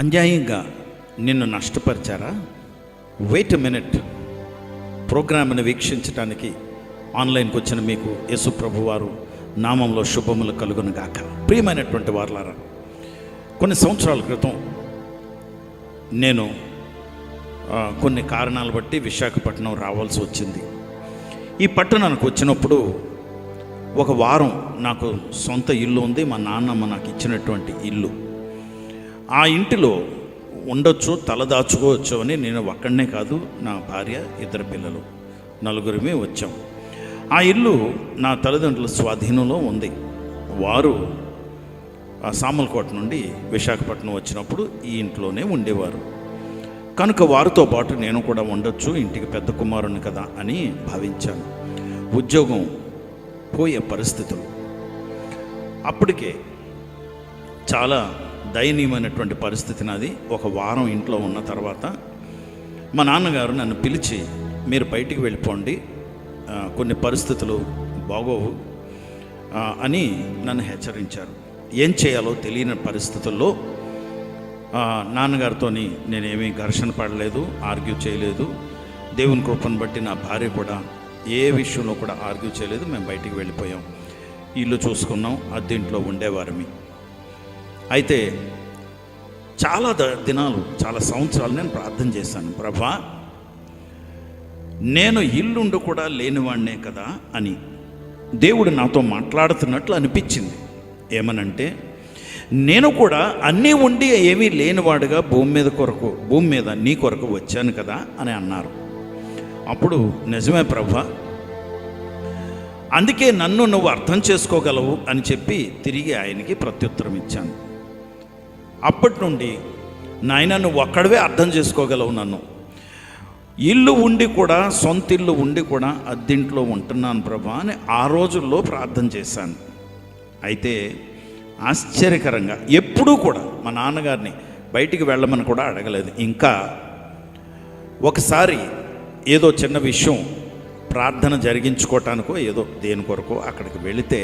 అన్యాయంగా నిన్ను నష్టపరిచారా? Wait minute ప్రోగ్రామ్ని వీక్షించడానికి ఆన్లైన్కి వచ్చిన మీకు యేసు ప్రభు వారు నామంలో శుభములు కలుగును గాక. ప్రియమైనటువంటి వారులారా కొన్ని సంవత్సరాల క్రితం నేను కొన్ని కారణాలు బట్టి విశాఖపట్నం రావాల్సి వచ్చింది. ఈ పట్టణానికి వచ్చినప్పుడు ఒక వారం నాకు సొంత ఇల్లు ఉంది మా నాన్నమ్మ నాకు ఇచ్చినటువంటి ఇల్లు. ఆ ఇంటిలో ఉండొచ్చు తలదాచుకోవచ్చు అని నేను ఒక్కడనే కాదు నా భార్య ఇద్దరు పిల్లలు నలుగురిమే వచ్చాం. ఆ ఇల్లు నా తల్లిదండ్రుల స్వాధీనంలో ఉంది. వారు ఆ సామలకోట నుండి విశాఖపట్నం వచ్చినప్పుడు ఈ ఇంట్లోనే ఉండేవారు. కనుక వారితో పాటు నేను కూడా ఉండొచ్చు ఇంటికి పెద్ద కుమారుని కదా అని భావించాను. ఉద్యోగం పోయే పరిస్థితులు. అప్పటికే చాలా దయనీయమైనటువంటి పరిస్థితి నాది. ఒక వారం ఇంట్లో ఉన్న తర్వాత మా నాన్నగారు నన్ను పిలిచి మీరు బయటికి వెళ్ళిపోండి. కొన్ని పరిస్థితులు బాగోవు. అని నన్ను హెచ్చరించారు. ఏం చేయాలో తెలియని పరిస్థితుల్లో నాన్నగారితో నేనేమీ ఘర్షణ పడలేదు ఆర్గ్యూ చేయలేదు. దేవుని కృపను బట్టి నా భార్య కూడా ఏ విషయంలో కూడా ఆర్గ్యూ చేయలేదు. మేము బయటికి వెళ్ళిపోయాం. ఇల్లు చూసుకున్నాం. అద్దెంట్లో ఉండేవారిమి. అయితే చాలా ద- దినాలు చాలా సంవత్సరాలు నేను ప్రార్థన చేశాను. ప్రభా నేను ఇల్లుండు కూడా లేనివాడినే కదా అని దేవుడు నాతో మాట్లాడుతున్నట్లు అనిపించింది. ఏమనంటే నేను కూడా అన్నీ ఉండి ఏమీ లేనివాడుగా భూమి మీద కొరకు భూమి మీద నీ కొరకు వచ్చాను కదా అని అన్నారు. అప్పుడు నిజమే ప్రభా అందుకే నన్ను నువ్వు అర్థం చేసుకోగలవు అని చెప్పి తిరిగి ఆయనకి ప్రత్యుత్తరం ఇచ్చాను. అప్పటి నుండి నాయన నువ్వు ఒక్కడవే అర్థం చేసుకోగలవు నన్ను. ఇల్లు ఉండి కూడా సొంత ఇల్లు ఉండి కూడా అద్దెంట్లో ఉంటున్నాను ప్రభా అని ఆ రోజుల్లో ప్రార్థన చేశాను. అయితే ఆశ్చర్యకరంగా ఎప్పుడూ కూడా మా నాన్నగారిని బయటికి వెళ్ళమని కూడా అడగలేదు. ఇంకా ఒకసారి ఏదో చిన్న విషయం ప్రార్థన జరిగించుకోవటానికో ఏదో దేని కొరకో అక్కడికి వెళితే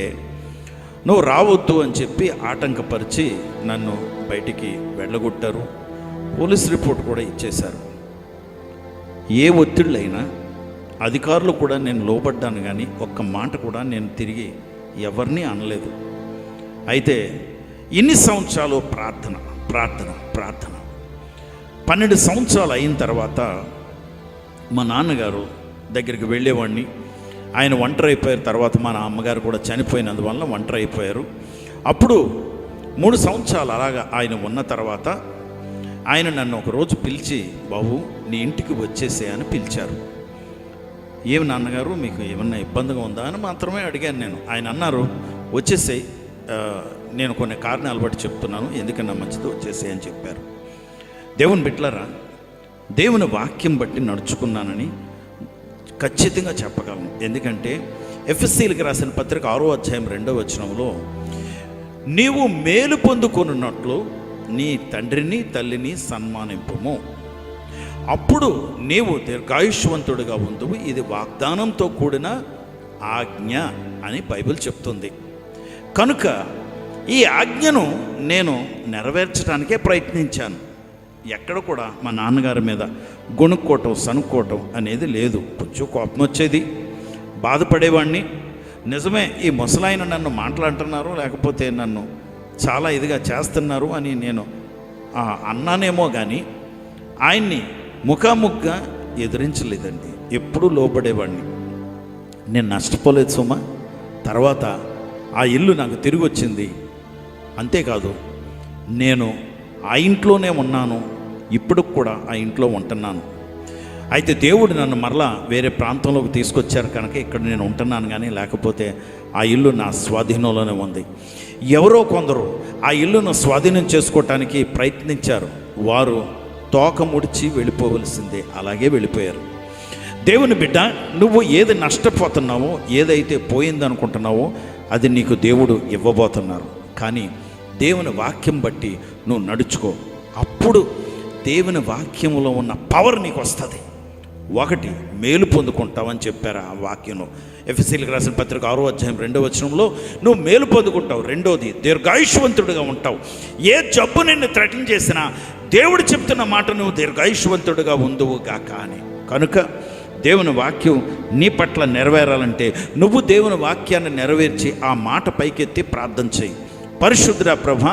నువ్వు రావద్దు అని చెప్పి ఆటంకపరిచి నన్ను బయటికి వెళ్ళగొట్టారు. పోలీస్ రిపోర్ట్ కూడా ఇచ్చేశారు. ఏ ఒత్తిళ్ళైనా అధికారులు కూడా నేను లోబడ్డాను కానీ ఒక్క మాట కూడా నేను తిరిగి ఎవరిని అనలేదు. అయితే ఇన్ని సంవత్సరాలు ప్రార్థన ప్రార్థన ప్రార్థన. పన్నెండు సంవత్సరాలు అయిన తర్వాత మా నాన్నగారు దగ్గరికి వెళ్ళేవాడిని. ఆయన ఒంటరి అయిపోయారు తర్వాత మా అమ్మగారు కూడా చనిపోయినందువల్ల ఒంటరి అయిపోయారు. అప్పుడు మూడు సంవత్సరాలు అలాగా ఆయన ఉన్న తర్వాత ఆయన నన్ను ఒకరోజు పిలిచి బాబు నీ ఇంటికి వచ్చేసే అని పిలిచారు. ఏమి నాన్నగారు మీకు ఏమన్నా ఇబ్బందిగా ఉందా? అని మాత్రమే అడిగాను నేను. ఆయన అన్నారు వచ్చేసేయ్ నేను కొన్ని కారణాలు బట్టి చెప్తున్నాను. ఎందుకన్నా మంచిది వచ్చేసేయ్ అని చెప్పారు. దేవుని బిట్లరా దేవుని వాక్యం బట్టి నడుచుకున్నానని ఖచ్చితంగా చెప్పగలను. ఎందుకంటే ఎఫ్ఎస్సీలకు రాసిన పత్రిక ఆరో అధ్యాయం రెండో వచనంలో నీవు మేలు పొందుకొనున్నట్లు నీ తండ్రిని తల్లిని సన్మానింపము. అప్పుడు నీవు దీర్ఘాయుష్వంతుడిగా ఉందువు. ఇది వాగ్దానంతో కూడిన ఆజ్ఞ అని బైబిల్ చెప్తుంది. కనుక ఈ ఆజ్ఞను నేను నెరవేర్చడానికే ప్రయత్నించాను. ఎక్కడ కూడా మా నాన్నగారి మీద గొనుక్కోవటం సనుక్కోవటం అనేది లేదు. కొంచెం కోపం వచ్చేది. బాధపడేవాడిని నిజమే ఈ ముసలాయన నన్ను మాట్లాడుతున్నారు లేకపోతే నన్ను చాలా ఇదిగా చేస్తున్నారు అని నేను ఆ, అన్నానేమో కానీ ఆయన్ని ముఖాముఖిగా ఎదిరించలేదండి. ఎప్పుడూ లోబడేవాడిని. నేను నష్టపోలేదు సుమా. తర్వాత ఆ ఇల్లు నాకు తిరిగి వచ్చింది అంతేకాదు నేను ఆ ఇంట్లోనే ఉన్నాను. ఇప్పుడు కూడా ఆ ఇంట్లో ఉంటున్నాను. అయితే దేవుడు నన్ను మరలా వేరే ప్రాంతంలోకి తీసుకొచ్చారు కనుక ఇక్కడ నేను ఉంటున్నాను కానీ లేకపోతే ఆ ఇల్లు నా స్వాధీనంలోనే ఉంది. ఎవరో కొందరు ఆ ఇల్లును స్వాధీనం చేసుకోవటానికి ప్రయత్నించారు. వారు తోక ముడిచి వెళ్ళిపోవలసిందే అలాగే వెళ్ళిపోయారు. దేవుని బిడ్డ నువ్వు ఏది నష్టపోతున్నావో ఏదైతే పోయిందనుకుంటున్నావో అది నీకు దేవుడు ఇవ్వబోతున్నారు. కానీ దేవుని వాక్యం బట్టి నువ్వు నడుచుకో. అప్పుడు దేవుని వాక్యంలో ఉన్న పవర్ నీకు వస్తుంది ఒకటి మేలు పొందుకుంటావని చెప్పారు ఆ వాక్యం ఎఫ్ఎస్సీలకు రాసిన పత్రిక ఆరో అధ్యాయం రెండో వచనంలో నువ్వు మేలు పొందుకుంటావు. రెండోది దీర్ఘాయుష్వంతుడిగా ఉంటావు. ఏ జబ్బు నిన్ను థ్రెటన్ చేసినా దేవుడు చెప్తున్న మాట నువ్వు దీర్ఘాయుష్వంతుడుగా ఉందువు గాక అని. కనుక దేవుని వాక్యం నీ పట్ల నెరవేరాలంటే నువ్వు దేవుని వాక్యాన్ని నెరవేర్చి ఆ మాట పైకెత్తి ప్రార్థన చేయి. పరిశుద్ధ ప్రభ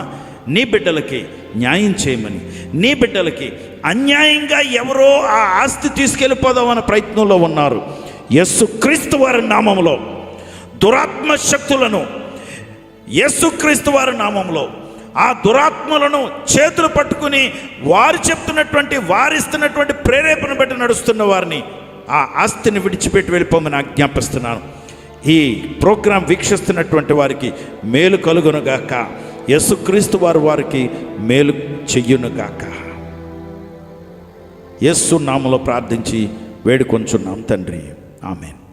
నీ బిడ్డలకి న్యాయం చేయమని. నీ బిడ్డలకి అన్యాయంగా ఎవరో ఆ ఆస్తి తీసుకెళ్ళిపోదామన్న ప్రయత్నంలో ఉన్నారు. యస్సుక్రీస్తు వారి నామంలో దురాత్మ శక్తులను యస్సుక్రీస్తు వారి నామంలో ఆ దురాత్మలను చేతులు పట్టుకుని వారు చెప్తున్నటువంటి వారిస్తున్నటువంటి ప్రేరేపణ బట్టి నడుస్తున్న వారిని ఆ ఆస్తిని విడిచిపెట్టి వెళ్ళిపోమని ఆజ్ఞాపిస్తున్నాను. ఈ ప్రోగ్రాం వీక్షిస్తున్నటువంటి వారికి మేలు కలుగునుగాక యేసుక్రీస్తు వారు వారికి మేలు చెయ్యునుగాక. యస్సు నామలో ప్రార్థించి వేడుకొంచున్నాం తండ్రి. ఆమెను.